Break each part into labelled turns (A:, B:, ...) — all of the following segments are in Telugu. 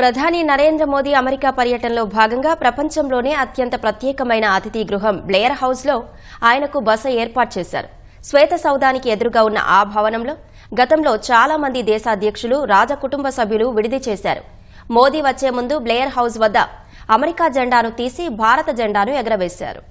A: ప్రధాని నరేంద్ర మోదీ అమెరికా పర్యటనలో భాగంగా ప్రపంచంలోనే అత్యంత ప్రత్యేకమైన అతిథి గృహం బ్లేయర్ హౌస్లో ఆయనకు బస ఏర్పాటు చేశారు. శ్వేత సౌధానికి ఎదురుగా ఉన్న ఆ భవనంలో గతంలో చాలా మంది దేశాధ్యక్షులు రాజకుటుంబ సభ్యులు విడిది చేశారు. మోదీ వచ్చే ముందు బ్లేయర్ హౌస్ వద్ద అమెరికా జెండాను తీసి భారత జెండాను ఎగరవేశారు.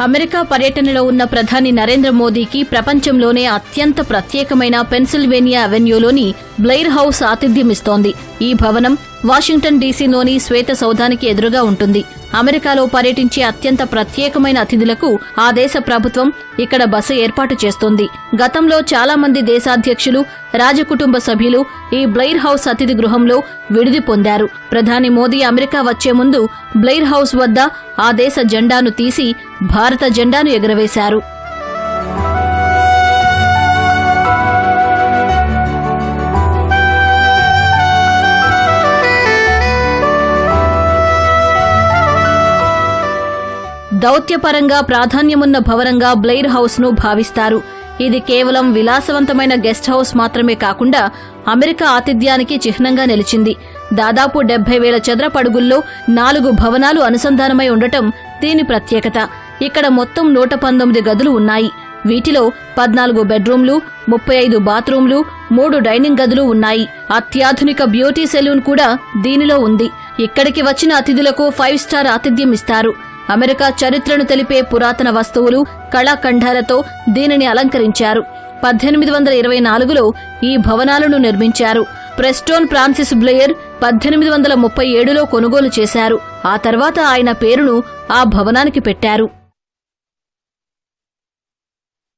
B: అమెరికా పర్యటనలో ఉన్న ప్రధాని నరేంద్ర మోదీకి ప్రపంచంలోనే అత్యంత ప్రత్యేకమైన పెన్సిల్వేనియా అవెన్యూలోని బ్లెయిర్ హౌస్ ఆతిథ్యమిస్తోంది. ఈ భవనం వాషింగ్టన్ డీసీలోని శ్వేత సౌధానికి ఎదురుగా ఉంటుంది. అమెరికాలో పర్యటించే అత్యంత ప్రత్యేకమైన అతిథులకు ఆ దేశ ప్రభుత్వం ఇక్కడ బస ఏర్పాటు చేస్తోంది. గతంలో చాలా మంది దేశాధ్యక్షులు రాజకుటుంబ సభ్యులు ఈ బ్లెయిర్ హౌస్ అతిథి గృహంలో విడిది పొందారు. ప్రధాని మోదీ అమెరికా వచ్చే ముందు బ్లెయిర్ హౌస్ వద్ద ఆ దేశ జెండాను తీసి భారత జెండాను ఎగురవేశారు. దౌత్యపరంగా ప్రాధాన్యమున్న భవనంగా బ్లెయిర్ హౌస్ను భావిస్తారు. ఇది కేవలం విలాసవంతమైన గెస్ట్ హౌస్ మాత్రమే కాకుండా అమెరికా ఆతిథ్యానికి చిహ్నంగా నిలిచింది. దాదాపు డెబ్బై వేల చదరపడుగుల్లో నాలుగు భవనాలు అనుసంధానమై ఉండటం దీని ప్రత్యేకత. ఇక్కడ మొత్తం నూట పంతొమ్మిది గదులు ఉన్నాయి. వీటిలో పద్నాలుగు బెడ్రూమ్లు ముప్పై ఐదు బాత్రూంలు మూడు డైనింగ్ గదులు ఉన్నాయి. అత్యాధునిక బ్యూటీ సెలూన్ కూడా దీనిలో ఉంది. ఇక్కడికి వచ్చిన అతిథులకు ఫైవ్ స్టార్ ఆతిథ్యం ఇస్తారు. అమెరికా చరిత్రను తెలిపే పురాతన వస్తువులు కళాఖండాలతో దీనిని అలంకరించారు. పద్దెనిమిది వందల ఇరవై నాలుగులో ఈ భవనాలను నిర్మించారు. ప్రెస్టోన్ ఫ్రాన్సిస్ బ్లేయర్ పద్దెనిమిది వందల ముప్పై ఏడులో కొనుగోలు చేశారు. ఆ తర్వాత ఆయన పేరును ఆ భవనానికి పెట్టారు.